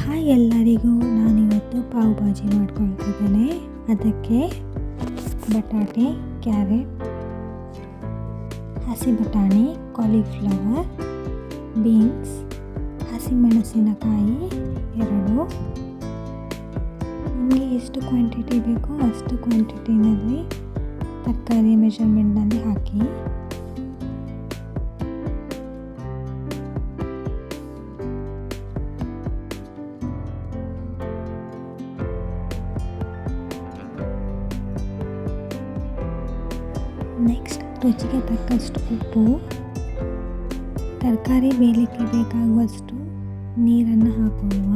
Hi ಎಲ್ಲರಿಗೂ, ನಾನಿವತ್ತು ಪಾವ್ ಭಾಜಿ ಮಾಡ್ಕೊಳ್ತಿದ್ದೇನೆ. ಅದಕ್ಕೆ ಬಟಾಟೆ, ಕ್ಯಾರೆಟ್, ಹಸಿ ಬಟಾಣಿ ಕಾಲಿಫ್ಲವರ್ ಬೀನ್ಸ್ ಹಸಿಮೆಣಸಿನಕಾಯಿ ಎರಡು. ನಿಮಗೆ ಎಷ್ಟು ಕ್ವಾಂಟಿಟಿ ಬೇಕೋ ಅಷ್ಟು ಕ್ವಾಂಟಿಟಿನಲ್ಲಿ ತರಕಾರಿ ಮೆಷರ್ಮೆಂಟ್ನಲ್ಲಿ ಹಾಕಿ. ರುಚಿಗೆ ತಕ್ಕಷ್ಟು ಉಪ್ಪು, ತರಕಾರಿ ಬೇಯಲಿಕ್ಕೆ ಬೇಕಾಗುವಷ್ಟು ನೀರನ್ನು ಹಾಕೊಳ್ಳುವ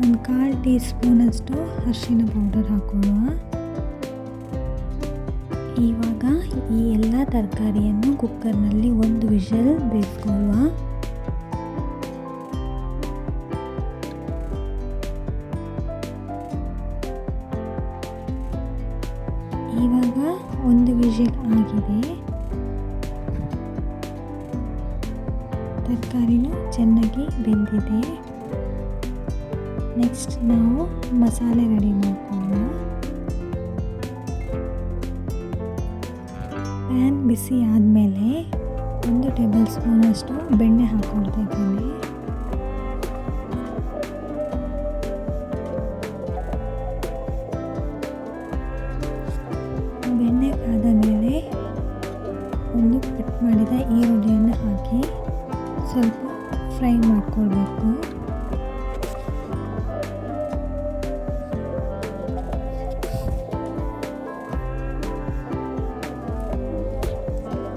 ಒಂದು ಕಾಲು ಟೀ ಸ್ಪೂನಷ್ಟು ಅರಿಶಿನ ಪೌಡರ್ ಹಾಕೊಳ್ಳುವ ಇವಾಗ ಈ ಎಲ್ಲ ತರಕಾರಿಯನ್ನು ಕುಕ್ಕರ್ನಲ್ಲಿ ಒಂದು ವಿಷಲ್ ಬೇಯಿಸ್ಕೊಳ್ಳುವ. ವಿಷಲ್ ಆಗಿದೆ. ತರಕಾರಿನೂ ಚೆನ್ನಾಗಿ ಬೆಂದಿದೆ. ನೆಕ್ಸ್ಟ್ ನಾವು ಮಸಾಲೆ ರೆಡಿ ಮಾಡ್ಕೊಳ್ಳೋಣ. ಪ್ಯಾನ್ ಬಿಸಿ ಆದಮೇಲೆ ಒಂದು ಟೇಬಲ್ ಸ್ಪೂನಷ್ಟು ಬೆಣ್ಣೆ ಹಾಕ್ಕೊಳ್ತಾ ಫ್ರೈ ಮಾಡ್ಕೊಳ್ಬೇಕು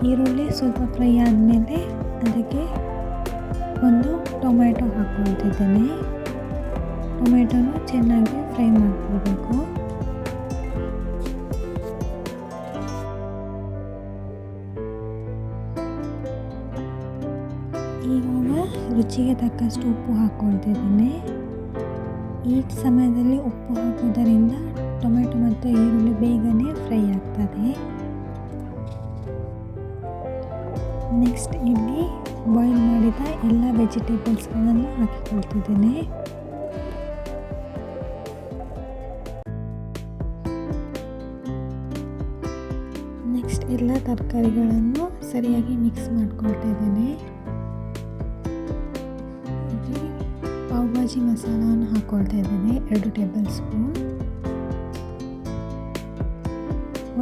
ಈರುಳ್ಳಿ ಸ್ವಲ್ಪ ಫ್ರೈ ಆದಮೇಲೆ ಅದಕ್ಕೆ ಒಂದು ಟೊಮೆಟೊ ಹಾಕ್ಕೊಳ್ತಿದ್ದೇನೆ. ಟೊಮೆಟೊನು ಚೆನ್ನಾಗಿ ಫ್ರೈ ಮಾಡ್ಕೊಳ್ಬೇಕು. ರುಚಿಗೆ ತಕ್ಕಷ್ಟು ಉಪ್ಪು ಹಾಕ್ಕೊಳ್ತಿದ್ದೀನಿ. ಈ ಸಮಯದಲ್ಲಿ ಉಪ್ಪು ಹಾಕೋದರಿಂದ ಟೊಮೆಟೊ ಮತ್ತು ಈರುಳ್ಳಿ ಬೇಗನೆ ಫ್ರೈ ಆಗ್ತದೆ. ನೆಕ್ಸ್ಟ್ ಇಲ್ಲಿ ಬಾಯ್ಲ್ ಮಾಡಿದ ಎಲ್ಲ ವೆಜಿಟೇಬಲ್ಸ್ಗಳನ್ನು ಹಾಕಿಕೊಳ್ತಿದ್ದೇನೆ. ನೆಕ್ಸ್ಟ್ ಎಲ್ಲ ತರಕಾರಿಗಳನ್ನು ಸರಿಯಾಗಿ ಮಿಕ್ಸ್ ಮಾಡ್ಕೊಳ್ತಾ ಭಾಜಿ ಮಸಾಲವನ್ನು ಹಾಕ್ಕೊಳ್ತಾ ಇದ್ದೇನೆ. ಎರಡು tablespoon.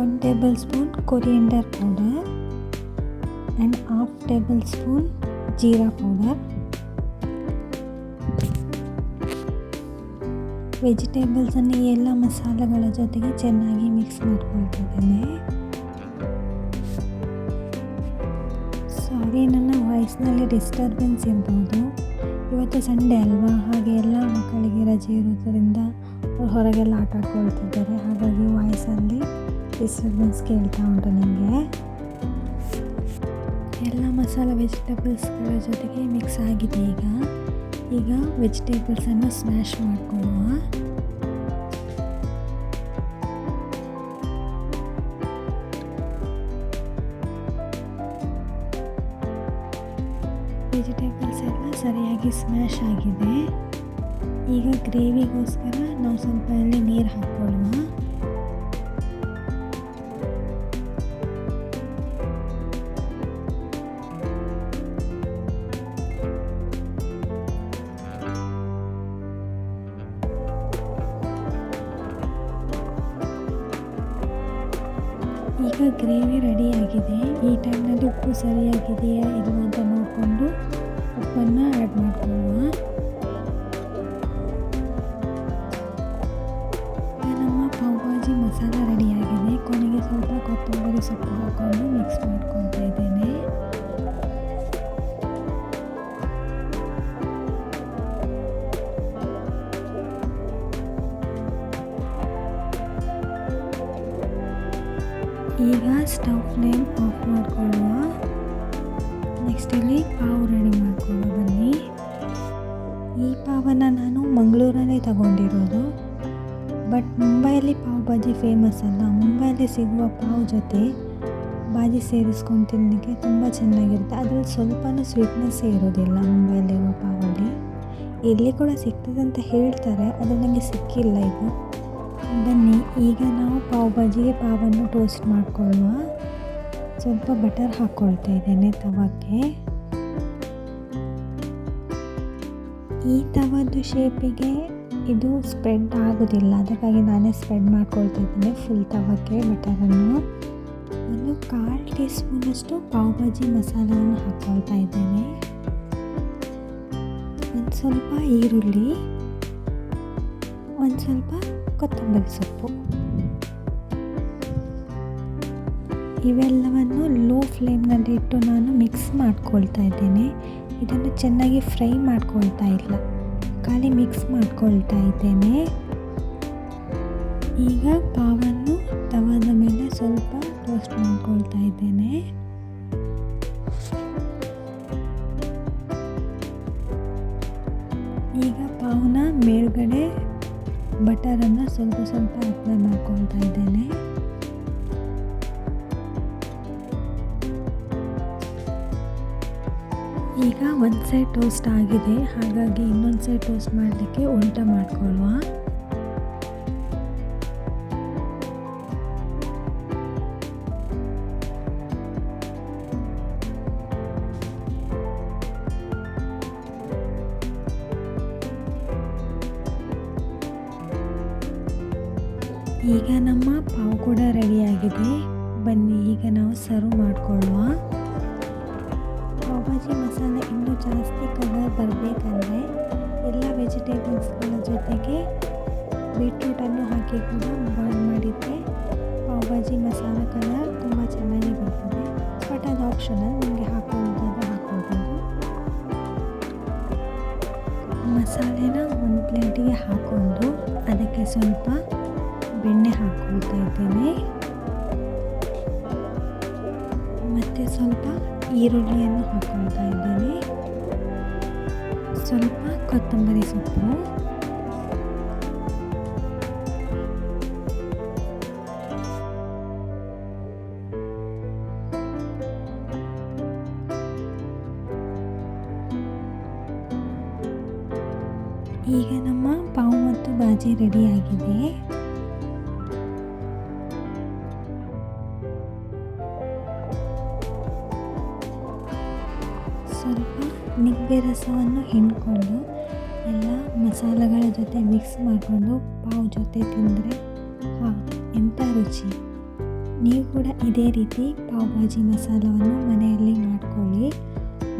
One tablespoon coriander powder and half tablespoon jeera powder. ವೆಜಿಟೇಬಲ್ಸನ್ನು ಎಲ್ಲ ಮಸಾಲೆಗಳ ಜೊತೆಗೆ ಚೆನ್ನಾಗಿ ಮಿಕ್ಸ್ ಮಾಡ್ಕೊಳ್ತಿದ್ದೇನೆ ಸಾರಿ, ನನ್ನ ವಾಯ್ಸ್ನಲ್ಲಿ ಡಿಸ್ಟರ್ಬೆನ್ಸ್ ಇರ್ಬೋದು. ಇವತ್ತು ಸಂಡೇ ಅಲ್ವಾ? ಹಾಗೆ ಎಲ್ಲ ಮಕ್ಕಳಿಗೆ ರಜೆ ಇರೋದರಿಂದ ಹೊರಗೆಲ್ಲ ಆಟ ಆಡ್ಕೊಳ್ತಿದ್ದಾರೆ. ಹಾಗಾಗಿ ವಾಯ್ಸಲ್ಲಿ ಡಿಸ್ಟರ್ಬೆನ್ಸ್ ಕೇಳ್ತಾ ಉಂಟು ನನಗೆ ಎಲ್ಲ ಮಸಾಲ ವೆಜಿಟೇಬಲ್ಸ್ಗಳ ಜೊತೆಗೆ ಮಿಕ್ಸ್ ಆಗಿದೆ ಈಗ. ಈಗ ವೆಜಿಟೇಬಲ್ಸನ್ನು ಸ್ಮ್ಯಾಶ್ ಮಾಡ್ಕೊಳ್ಳುವ ಸರಿಯಾಗಿ ಸ್ಮ್ಯಾಶ್ ಆಗಿದೆ. ಈಗ ಗ್ರೇವಿಗೋಸ್ಕರ ನಾವು ಸ್ವಲ್ಪ ಅಲ್ಲಿ ನೀರು ಹಾಕ್ಕೊಳ್ಳೋಣ ಈಗ ಗ್ರೇವಿ ರೆಡಿಯಾಗಿದೆ ಈ ಟೈಮ್ನಲ್ಲಿ ಉಪ್ಪು ಸರಿಯಾಗಿದೆಯಾ ಇಲ್ವಾ ಅಂತ ನೋಡಿಕೊಂಡು ಉಪ್ಪನ್ನು ಆ್ಯಡ್ ಮಾಡ್ಕೊಳ್ಳುವ ಈಗ ನಮ್ಮ ಪಾವ್ ಭಾಜಿ ಮಸಾಲ ರೆಡಿಯಾಗಿದೆ ಕೊನೆಗೆ ಸ್ವಲ್ಪ ಕೊತ್ತಂಬರಿ ಸೊಪ್ಪು ಹಾಕ್ಕೊಂಡು ಮಿಕ್ಸ್ ಮಾಡ್ಕೊತಾ ಇದ್ದೇನೆ. ಈಗ ಸ್ಟವ್ ಫ್ಲೇಮ್ ಆಫ್ ಮಾಡಿಕೊಳ್ಳುವ ನೆಕ್ಸ್ಟ್ ಇಲ್ಲಿ ಪಾವು ರೆಡಿ ಮಾಡ್ಕೊಳ್ಳೋ ಬನ್ನಿ. ಈ ಪಾವನ್ನು ನಾನು ಮಂಗಳೂರಲ್ಲೇ ತಗೊಂಡಿರೋದು. ಬಟ್ ಮುಂಬೈಯಲ್ಲಿ ಪಾವ್ ಬಾಜಿ ಫೇಮಸ್ ಅಲ್ಲ. ಮುಂಬೈಯಲ್ಲಿ ಸಿಗುವ ಪಾವ್ ಜೊತೆ ಬಾಜಿ ಸೇರಿಸ್ಕೊಂಡು ತಿನ್ನಲಿಕ್ಕೆ ತುಂಬ ಚೆನ್ನಾಗಿರುತ್ತೆ. ಅದರಲ್ಲಿ ಸ್ವಲ್ಪನೂ ಸ್ವೀಟ್ನೆಸ್ಸೇ ಇರೋದಿಲ್ಲ ಮುಂಬೈಯಲ್ಲಿರುವ ಪಾವಲ್ಲಿ. ಎಲ್ಲಿ ಕೂಡ ಸಿಗ್ತದೆ ಅಂತ ಹೇಳ್ತಾರೆ. ಅದು ನನಗೆ ಸಿಕ್ಕಿಲ್ಲ ಇದು. ಬನ್ನಿ, ಈಗ ನಾವು ಪಾವ್ ಬಾಜಿಗೆ ಪಾವನ್ನು ಟೋಸ್ಟ್ ಮಾಡ್ಕೊಳ್ಳುವ. ಸ್ವಲ್ಪ ಬಟರ್ ಹಾಕ್ಕೊಳ್ತಾ ಇದ್ದೇನೆ ತವಕ್ಕೆ. ಈ ತವದ್ದು ಶೇಪಿಗೆ ಇದು ಸ್ಪ್ರೆಡ್ ಆಗೋದಿಲ್ಲ. ಅದಕ್ಕಾಗಿ ನಾನೇ ಸ್ಪ್ರೆಡ್ ಮಾಡ್ಕೊಳ್ತಾ ಇದ್ದೇನೆ ಫುಲ್ ತವಕ್ಕೆ ಬಟರನ್ನು ಒಂದು ಕಾಲು ಟೀ ಸ್ಪೂನಷ್ಟು ಪಾವ್ ಭಾಜಿ ಮಸಾಲವನ್ನು ಹಾಕ್ಕೊಳ್ತಾ ಇದ್ದೇನೆ. ಒಂದು ಸ್ವಲ್ಪ ಈರುಳ್ಳಿ, ಒಂದು ಸ್ವಲ್ಪ ಕೊತ್ತಂಬರಿ ಸೊಪ್ಪು. ಇವೆಲ್ಲವನ್ನು ಲೋ ಫ್ಲೇಮ್ನಲ್ಲಿ ಇಟ್ಟು ನಾನು ಮಿಕ್ಸ್ ಮಾಡ್ಕೊಳ್ತಾ ಇದ್ದೇನೆ. ಇದನ್ನು ಚೆನ್ನಾಗಿ ಫ್ರೈ ಮಾಡ್ಕೊಳ್ತಾ ಇಲ್ಲ. ಖಾಲಿ ಮಿಕ್ಸ್ ಮಾಡ್ಕೊಳ್ತಾ ಇದ್ದೇನೆ. ಈಗ ಪಾವನ್ನು ತವಾದ ಮೇಲೆ ಸ್ವಲ್ಪ ಟೋಸ್ಟ್ ಮಾಡ್ಕೊಳ್ತಾ ಇದ್ದೇನೆ. ಈಗ ಪಾವನ ಮೇಲ್ಗಡೆ ಬಟರನ್ನು ಸ್ವಲ್ಪ ಸ್ವಲ್ಪ ಅಪ್ಲೈ ಮಾಡ್ಕೊಳ್ತಾ ಇದ್ದೇನೆ. ಈಗ ಒಂದು ಸೈಡ್ ಟೋಸ್ಟ್ ಆಗಿದೆ. ಹಾಗಾಗಿ ಇನ್ನೊಂದು ಸೈಡ್ ಟೋಸ್ಟ್ ಮಾಡಲಿಕ್ಕೆ ಉಂಟ ಮಾಡ್ಕೊಳ್ಳುವ. ಈಗ ನಮ್ಮ ಪಾವು ಕೂಡ ರೆಡಿಯಾಗಿದೆ ಬನ್ನಿ, ಈಗ ನಾವು ಸರ್ವ್ ಮಾಡಿಕೊಳ್ಳುವ. ಪಾವ್ಭಾಜಿ ಮಸಾಲೆ ಇನ್ನೂ ಜಾಸ್ತಿ ಕಲರ್ ಬರಬೇಕಂದ್ರೆ ಎಲ್ಲ ವೆಜಿಟೇಬಲ್ಸ್ಗಳ ಜೊತೆಗೆ ಬೀಟ್ರೂಟನ್ನು ಹಾಕಿ ಕೂಡ ಬಾಯ್ಲ್ ಪಾವ್ ಪಾವ್ಭಾಜಿ ಮಸಾಲ ಕಲರ್ ತುಂಬ ಚೆನ್ನಾಗಿ ಬರ್ತದೆ. ಬಟ್ ಅದು ಆಪ್ಷನಲ್ ನಿಮಗೆ ಹಾಕುವಂಥದ್ದು ಹಾಕೋಬೋದು ಮಸಾಲೆನ ಒಂದು ಪ್ಲೇಟಿಗೆ ಹಾಕ್ಕೊಂಡು ಅದಕ್ಕೆ ಸ್ವಲ್ಪ ಬೆಣ್ಣೆ ಹಾಕ್ಕೊಳ್ತಾ ಇದ್ದೀನಿ. ಮತ್ತು ಸ್ವಲ್ಪ ಈರುಳ್ಳಿಯನ್ನು ಹಾಕ್ಕೊಳ್ತಾ ಇದ್ದೇನೆ. ಸ್ವಲ್ಪ ಕೊತ್ತಂಬರಿ ಸೊಪ್ಪು. ಈಗ ನಮ್ಮ ಪಾವು ಮತ್ತು ಬಾಜಿ ರೆಡಿಯಾಗಿದೆ. ನಿಂಬೆ ರಸವನ್ನು ಹಿಂಡ್ಕೊಂಡು ಎಲ್ಲ ಮಸಾಲೆಗಳ ಜೊತೆ ಮಿಕ್ಸ್ ಮಾಡಿಕೊಂಡು ಪಾವ್ ಜೊತೆ ತಿಂದರೆ ಹಾಂ ಎಂಥ ರುಚಿ. ನೀವು ಕೂಡ ಇದೇ ರೀತಿ ಪಾವ್ ಭಾಜಿ ಮಸಾಲವನ್ನು ಮನೆಯಲ್ಲಿ ಮಾಡ್ಕೊಳ್ಳಿ.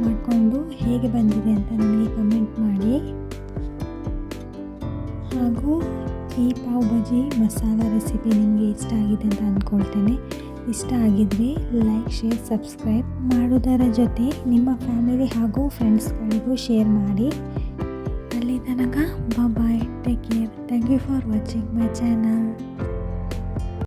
ಮಾಡಿಕೊಂಡು ಹೇಗೆ ಬಂದಿದೆ ಅಂತ ನನಗೆ ಕಮೆಂಟ್ ಮಾಡಿ. ಹಾಗೂ ಈ ಪಾವ್ ಭಾಜಿ ಮಸಾಲ ರೆಸಿಪಿ ನಿಮಗೆ ಇಷ್ಟ ಆಗಿದೆ ಅಂತ ಅಂದ್ಕೊಳ್ತೇನೆ. ಇಷ್ಟ ಆಗಿದ್ರೆ ಲೈಕ್ ಶೇರ್ ಸಬ್ಸ್ಕ್ರೈಬ್ ಮಾಡೋದರ ಜೊತೆ ನಿಮ್ಮ ಫ್ಯಾಮಿಲಿ ಹಾಗೂ ಫ್ರೆಂಡ್ಸ್ಗಳಿಗೂ ಶೇರ್ ಮಾಡಿ. ಅಲ್ಲಿ ತನಕ bye take care thank you for watching my channel